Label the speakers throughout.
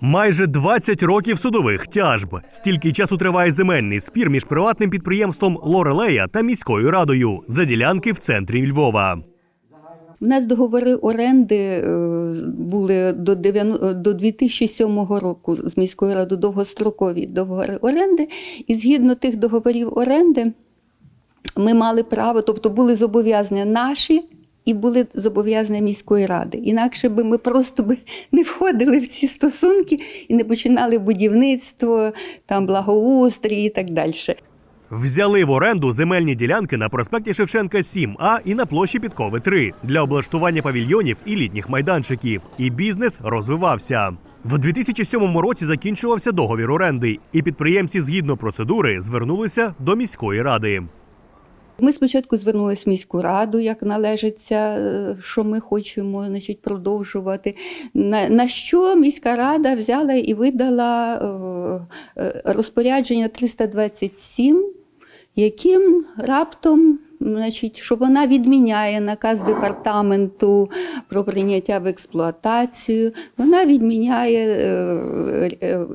Speaker 1: Майже 20 років судових тяжб. Стільки часу триває земельний спір між приватним підприємством Лорелея та міською радою за ділянки в центрі Львова.
Speaker 2: У нас договори оренди е, були до 90 до 2007 року з міською радою довгострокові договори оренди. І згідно тих договорів оренди ми мали право, тобто були зобов'язання наші. І були зобов'язання міської ради. Інакше би ми просто би не входили в ці стосунки і не починали будівництво, там благоустрій і так далі.
Speaker 1: Взяли в оренду земельні ділянки на проспекті Шевченка 7А і на площі Підкови 3 для облаштування павільйонів і літніх майданчиків. І бізнес розвивався. В 2007 році закінчувався договір оренди, і підприємці згідно процедури звернулися до міської ради.
Speaker 2: Ми спочатку звернулися в міську раду, як належиться, е, що ми хочемо значить, продовжувати. На, на що міська рада взяла і видала е, е, розпорядження 327, яким раптом. Значить, що вона відміняє наказ департаменту про прийняття в експлуатацію, вона відміняє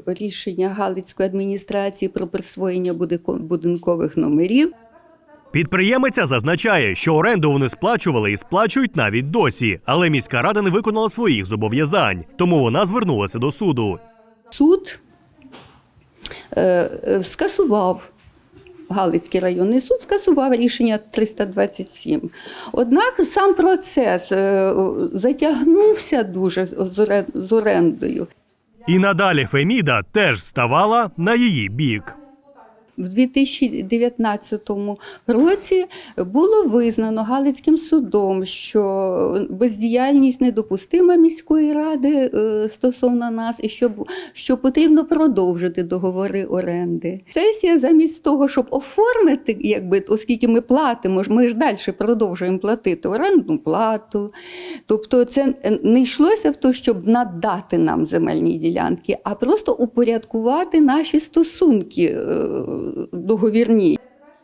Speaker 2: рішення Галицької адміністрації про присвоєння будинкових номерів.
Speaker 1: Підприємиця зазначає, що оренду вони сплачували і сплачують навіть досі, але міська рада не виконала своїх зобов'язань, тому вона звернулася до суду.
Speaker 2: суд е, е, скасував. Галицький районний суд скасував рішення 327. Однак сам процес е, затягнувся дуже з з орендою.
Speaker 1: І надалі Феміда теж ставала на її бік.
Speaker 2: В 2019 році було визнано Галицьким судом, що бездіяльність недопустима міської ради е, стосовно нас, і що, що потрібно продовжити договори оренди. Сесія замість того, щоб оформити, якби, оскільки ми платимо, ми ж далі продовжуємо платити орендну плату. Тобто це не йшлося в те, щоб надати нам земельні ділянки, а просто упорядкувати наші стосунки е, договірні.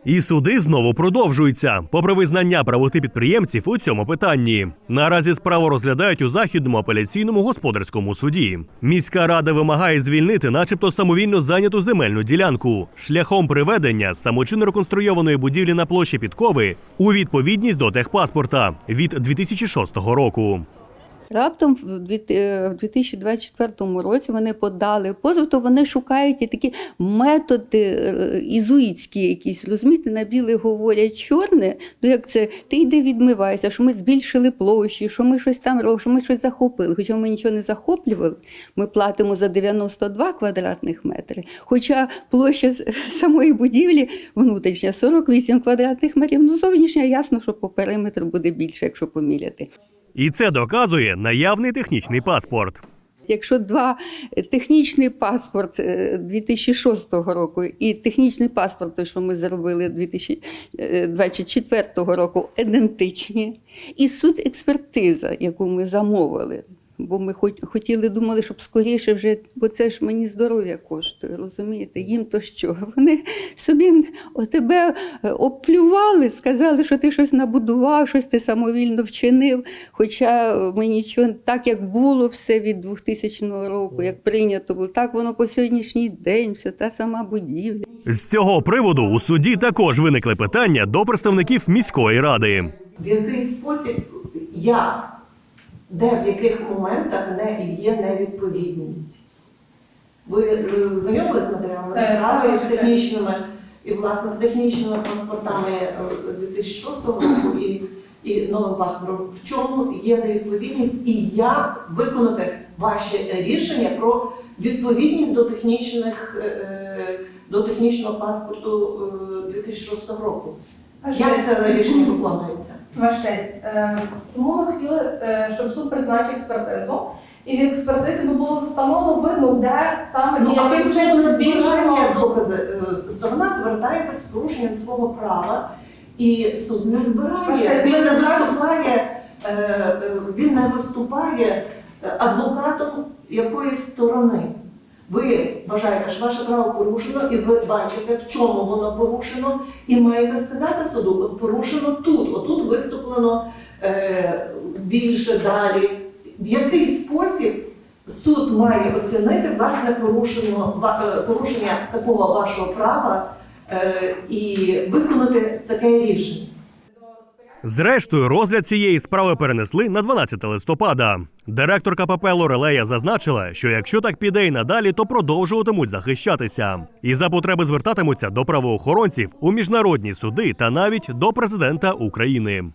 Speaker 1: І суди знову продовжуються, попри визнання правоти підприємців у цьому питанні. Наразі справу розглядають у західному апеляційному господарському суді. Міська рада вимагає звільнити, начебто, самовільно зайняту земельну ділянку шляхом приведення самочинно реконструйованої будівлі на площі Підкови у відповідність до техпаспорта від 2006 року.
Speaker 2: Раптом в дві- е, в 2024 році вони подали позов, то вони шукають і такі методи е, ізуїцькі якісь, розумієте, на біле говорять чорне, ну як це, ти йди відмивайся, що ми збільшили площі, що ми щось там робимо, що ми щось захопили. Хоча ми нічого не захоплювали, ми платимо за 92 квадратних метри, хоча площа самої будівлі внутрішня 48 квадратних метрів, ну зовнішня ясно, що по периметру буде більше, якщо поміряти.
Speaker 1: І це доказує наявний технічний паспорт.
Speaker 2: Якщо два е, технічний паспорт е, 2006 року і технічний паспорт, той, що ми зробили 2024 року, ідентичні, і суд експертиза, яку ми замовили. Бо ми хотіли, думали, щоб скоріше вже, бо це ж мені здоров'я коштує, розумієте? Їм то що? Вони собі о, тебе е, оплювали, сказали, що ти щось набудував, щось ти самовільно вчинив. Хоча е, ми нічого, так як було все від 2000 року, як прийнято було, так воно по сьогоднішній день, все та сама будівля.
Speaker 1: З цього приводу у суді також виникли питання до представників міської ради.
Speaker 3: в який спосіб, як, де в яких моментах не є невідповідність. Ви е, знайомились з матеріалами справи з технічними і власне з технічними паспортами е, 2006 року і, і новим паспортом. В чому є невідповідність і як виконати ваші рішення про відповідність до технічних е, е, до технічного паспорту е, 2006 року? Як це рішення виконується?
Speaker 4: Ваш честь. Е, Тому ми хотіли, е, щоб суд призначив експертизу, і в експертизі би було встановлено видно, де саме
Speaker 3: Ну, але
Speaker 4: яким
Speaker 3: не докази. Е, Сторона звертається з порушенням свого права, і суд не збирає. Він не виступає, він не виступає адвокатом якоїсь сторони. Ви вважаєте, що ваше право порушено, і ви бачите, в чому воно порушено, і маєте сказати суду, порушено тут, отут виступлено е, більше далі. В який спосіб суд має оцінити власне е, порушення такого вашого права е, і виконати таке рішення.
Speaker 1: Зрештою, розгляд цієї справи перенесли на 12 листопада. Директорка ПП Лорелея зазначила, що якщо так піде й надалі, то продовжуватимуть захищатися. І за потреби звертатимуться до правоохоронців у міжнародні суди та навіть до президента України.